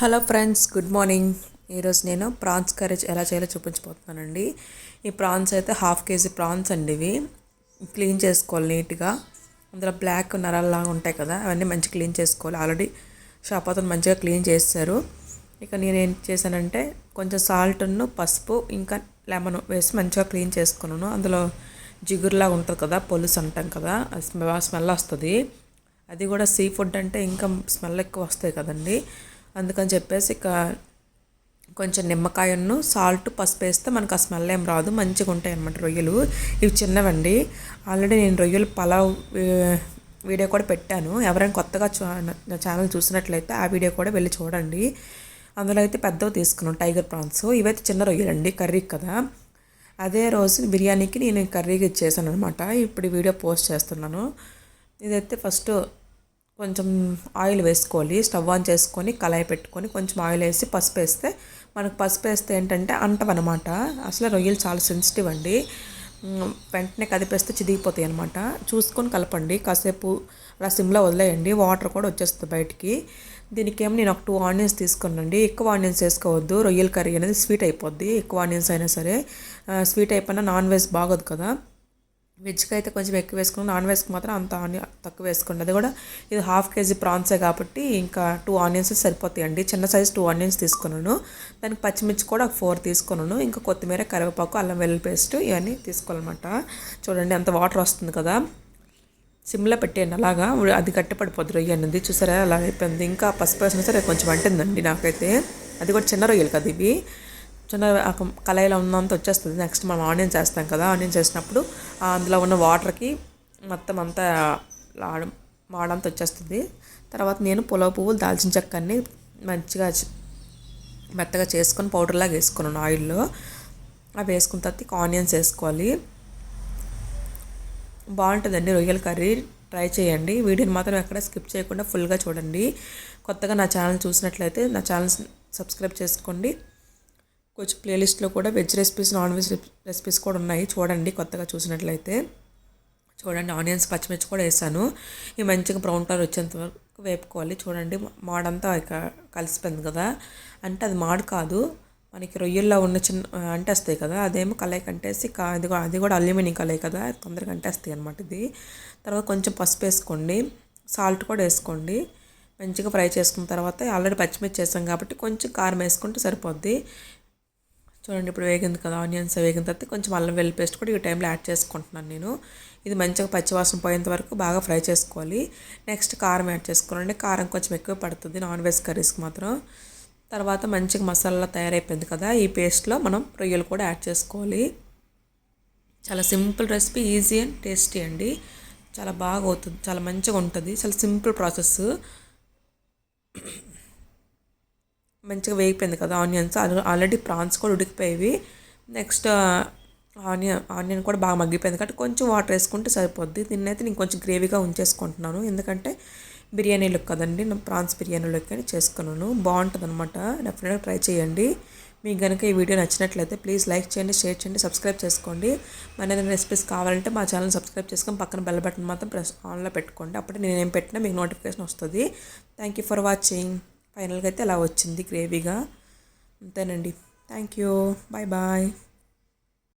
Hello friends good morning. ఈరోజు నేను prawns curry ఎలా చేయాలో చూపించబోతున్నానండి. ఈ ప్రాన్స్ అయితే హాఫ్ కేజీ ప్రాన్స్ అండి ఇవి. క్లీన్ చేసుకోవాలి నీట్గా. అందులో బ్లాక్ నరాలలాగా ఉంటాయి కదా అవన్నీ మంచి క్లీన్ చేసుకోవాలి. ఆల్రెడీ షాప్ అతను మంచిగా క్లీన్ చేస్తారు. ఇక నేను ఏం చేశానంటే కొంచెం సాల్ట్ను పసుపు ఇంకా లెమన్ వేసి మంచిగా క్లీన్ చేసుకున్నాను. అందులో జిగురులాగా ఉంటుంది కదా పొలుసు అంటాం కదా స్మెల్ వస్తుంది. అది కూడా సీ ఫుడ్ అంటే ఇంకా స్మెల్ ఎక్కువ వస్తాయి కదండి. అందుకని చెప్పేసి ఇక కొంచెం నిమ్మకాయను సాల్ట్ పసుపు వేస్తే మనకు ఆ స్మెల్ ఏం రాదు. మంచిగా ఉంటాయి అన్నమాట రొయ్యలు. ఇవి చిన్నవండి. ఆల్రెడీ నేను రొయ్యలు పలావ్ వీడియో కూడా పెట్టాను. ఎవరైనా కొత్తగా నా ఛానల్ చూసినట్లయితే ఆ వీడియో కూడా వెళ్ళి చూడండి. అందులో అయితే పెద్దవి తీసుకున్నాను టైగర్ ప్రాన్స్. ఇవైతే చిన్న రొయ్యలండి కర్రీ కదా. అదే రోజు బిర్యానీకి నేను కర్రీకి ఇచ్చేసాను అనమాట ఇప్పుడు వీడియో పోస్ట్ చేస్తున్నాను. ఇదైతే ఫస్ట్ కొంచెం ఆయిల్ వేసుకోవాలి స్టవ్ ఆన్ చేసుకొని కళాయి పెట్టుకొని కొంచెం ఆయిల్ వేసి పసుపు వేస్తే మనకు పసుపు వేస్తే ఏంటంటే అంటవన్నమాట అసలు రొయ్యలు చాలా సెన్సిటివ్ అండి. వెంటనే కదిపేస్తే చిదిగిపోతాయి అనమాట చూసుకొని కలపండి. కాసేపు అలా సిమ్లో వదిలేయండి. వాటర్ కూడా వచ్చేస్తుంది బయటికి. దీనికేమో నేను ఒక టూ ఆనియన్స్ తీసుకున్నాండి ఎక్కువ ఆనియన్స్ వేసుకోవద్దు. రొయ్యల కర్రీ అనేది స్వీట్ అయిపోద్ది. ఎక్కువ ఆనియన్స్ అయినా సరే స్వీట్ అయిపోయినా నాన్ వెజ్ బాగోదు కదా. వెజ్కి అయితే కొంచెం ఎక్కువ వేసుకున్నాను నాన్ వెజ్కి మాత్రం అంత ఆనియన్ తక్కువ వేసుకోండి. అది కూడా ఇది హాఫ్ కేజీ ప్రాన్సే కాబట్టి ఇంకా టూ ఆనియన్స్ సరిపోతాయండి. చిన్న సైజ్ టూ ఆనియన్స్ తీసుకున్నాను. దానికి పచ్చిమిర్చి కూడా ఫోర్ తీసుకున్నాను. ఇంకా కొత్తిమీర కరివేపాకు అల్లం వెల్లుల్లి పేస్ట్ ఇవన్నీ తీసుకోవాలన్నమాట. చూడండి అంత వాటర్ వస్తుంది కదా. సిమ్లో పెట్టేయండి అలాగా. అది గట్టిపడిపోద్ది రొయ్య అన్నది. చూసారా? అలా అయిపోయింది. ఇంకా పసుపు వేసిన సరే కొంచెం అంటుందండి నాకైతే. అది కూడా చిన్న రొయ్యలు కదా ఇవి. చిన్న కళాయిలో ఉన్నంత వచ్చేస్తుంది. నెక్స్ట్ మనం ఆనియన్స్ వేస్తాం కదా ఆనియన్స్ వేసినప్పుడు అందులో ఉన్న వాటర్కి మొత్తం అంతా వాడంత వచ్చేస్తుంది. తర్వాత నేను పులావు పువ్వులు దాల్చిన చెక్కని మంచిగా మెత్తగా చేసుకొని పౌడర్లాగా వేసుకున్నాను ఆయిల్లో అవి వేసుకున్న తర్వాత ఆనియన్స్ వేసుకోవాలి. బాగుంటుందండి రొయ్యల కర్రీ. ట్రై చేయండి. వీడియోని మాత్రం ఎక్కడ స్కిప్ చేయకుండా ఫుల్గా చూడండి. కొత్తగా నా ఛానల్ చూసినట్లయితే నా ఛానల్ సబ్స్క్రైబ్ చేసుకోండి. కొంచెం ప్లేలిస్ట్లో కూడా veg recipes non veg recipes కూడా ఉన్నాయి. చూడండి కొత్తగా చూసినట్లయితే. చూడండి ఆనియన్స్ పచ్చిమిర్చి కూడా వేసాను. ఇవి మంచిగా బ్రౌన్ కలర్ వచ్చేంత వరకు వేపుకోవాలి. చూడండి మాడంతా ఇక కలిసిపోయింది కదా. అంటే అది మాడు కాదు. మనకి రొయ్యల్లో ఉన్న చిన్న అంటేస్తాయి కదా. అదేమో కలయి కంటేసి అది అది కూడా అల్యూమినియం కలయి కదా. తొందరగా అంటేస్తాయి అనమాట ఇది. తర్వాత కొంచెం పసుపు వేసుకోండి. సాల్ట్ కూడా వేసుకోండి. మంచిగా ఫ్రై చేసుకున్న తర్వాత ఆల్రెడీ పచ్చిమిర్చి వేసాం కాబట్టి కొంచెం కారం వేసుకుంటే సరిపోద్ది. చూడండి ఇప్పుడు వేగింది కదా ఆనియన్స్ వేగిన తర్వాత కొంచెం అల్లం వెల్లి పేస్ట్ కూడా ఈ టైంలో యాడ్ చేసుకుంటున్నాను నేను. ఇది మంచిగా పచ్చివాసన పోయేంత వరకు బాగా ఫ్రై చేసుకోవాలి. నెక్స్ట్ కారం యాడ్ చేసుకోవాలండి. కారం కొంచెం ఎక్కువ పడుతుంది నాన్ వెజ్ కర్రీస్కి మాత్రం. తర్వాత మంచిగా మసాలా తయారైపోయింది కదా ఈ పేస్ట్లో మనం రొయ్యలు కూడా యాడ్ చేసుకోవాలి. చాలా simple recipe easy and tasty అండి. చాలా బాగా అవుతుంది చాలా మంచిగా ఉంటుంది చాలా సింపుల్ ప్రాసెస్ మంచిగా వేగిపోయింది కదా ఆనియన్స్. ఆల్రెడీ ప్రాన్స్ కూడా ఉడికిపోయేవి. నెక్స్ట్ ఆనియన్ ఆనియన్ కూడా బాగా మగ్గిపోయింది కాబట్టి కొంచెం వాటర్ వేసుకుంటే సరిపోద్ది. దీన్నైతే నేను కొంచెం గ్రేవీగా ఉంచేసుకుంటున్నాను. ఎందుకంటే బిర్యానీలో కదండి. నేను ప్రాన్స్ బిర్యానీలోకి అని చేసుకున్నాను. బాగుంటుంది అనమాట డెఫినెట్గా ట్రై చేయండి. మీకు కనుక ఈ వీడియో నచ్చినట్లయితే ప్లీజ్ లైక్ చేయండి షేర్ చేయండి సబ్స్క్రైబ్ చేసుకోండి. మన ఏదైనా రెసిపీస్ కావాలంటే మా ఛానల్ సబ్స్క్రైబ్ చేసుకొని పక్కన బెల్ బటన్ మాత్రం ప్రెస్ ఆన్లో పెట్టుకోండి. అప్పుడే నేను పెట్టినా మీకు నోటిఫికేషన్ వస్తుంది. థ్యాంక్ యూ ఫర్ వాచింగ్ ఫైనల్గా అయితే అలా వచ్చింది గ్రేవీగా. అంతేనండి. Thank you. Bye bye.